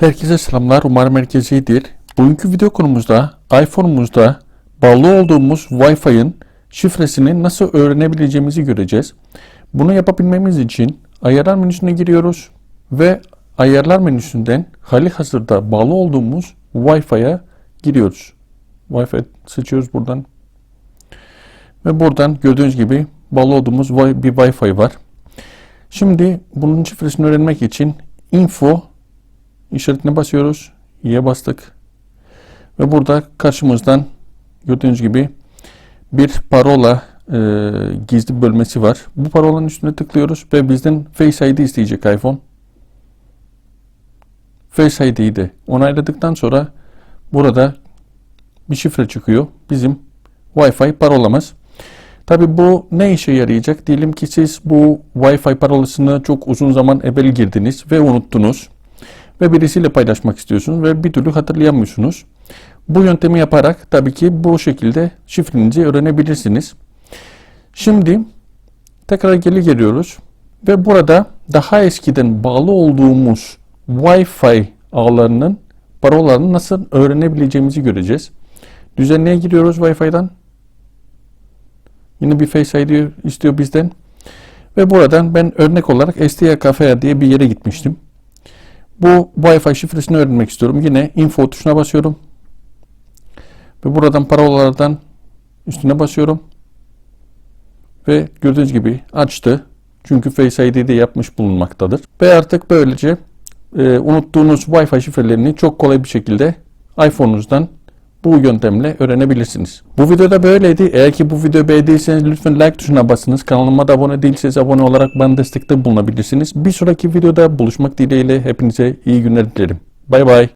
Herkese selamlar. Umarım herkes iyidir. Bugünkü video konumuzda iPhone'umuzda bağlı olduğumuz Wi-Fi'nin şifresini nasıl öğrenebileceğimizi göreceğiz. Bunu yapabilmemiz için ayarlar menüsüne giriyoruz ve ayarlar menüsünden hali hazırda bağlı olduğumuz Wi-Fi'ye giriyoruz. Wi-Fi seçiyoruz buradan. Ve buradan gördüğünüz gibi bağlı olduğumuz bir Wi-Fi var. Şimdi bunun şifresini öğrenmek için info işaretine basıyoruz. İ'ye bastık. Ve burada karşımızdan gördüğünüz gibi bir parola e, gizli bölmesi var. Bu parolanın üstüne tıklıyoruz ve bizden Face ID isteyecek iPhone. Face ID'yi de onayladıktan sonra burada bir şifre çıkıyor. Bizim Wi-Fi parolamız. Tabi bu ne işe yarayacak? Diyelim ki siz bu Wi-Fi parolasını çok uzun zaman evvel girdiniz ve unuttunuz ve birisiyle paylaşmak istiyorsunuz ve bir türlü hatırlayamıyorsunuz. Bu yöntemi yaparak tabii ki bu şekilde şifrenizi öğrenebilirsiniz. Şimdi tekrar geri geliyoruz ve burada daha eskiden bağlı olduğumuz Wi-Fi ağlarının parolalarını nasıl öğrenebileceğimizi göreceğiz. Düzenleye giriyoruz Wi-Fi'den. Yine bir Face ID istiyor bizden. Ve buradan ben örnek olarak Cafe diye bir yere gitmiştim. Bu Wi-Fi şifresini öğrenmek istiyorum. Yine info tuşuna basıyorum. Ve buradan parolalardan üstüne basıyorum. Ve gördüğünüz gibi açtı. Çünkü Face ID'de yapmış bulunmaktadır. Ve artık böylece e, unuttuğunuz Wi-Fi şifrelerini çok kolay bir şekilde iPhone'unuzdan bu yöntemle öğrenebilirsiniz. Bu videoda böyleydi. Eğer ki bu videoyu beğendiyseniz lütfen like tuşuna basınız. Kanalıma da abone değilseniz abone olarak bana destekte bulunabilirsiniz. Bir sonraki videoda buluşmak dileğiyle hepinize iyi günler dilerim. Bay bay.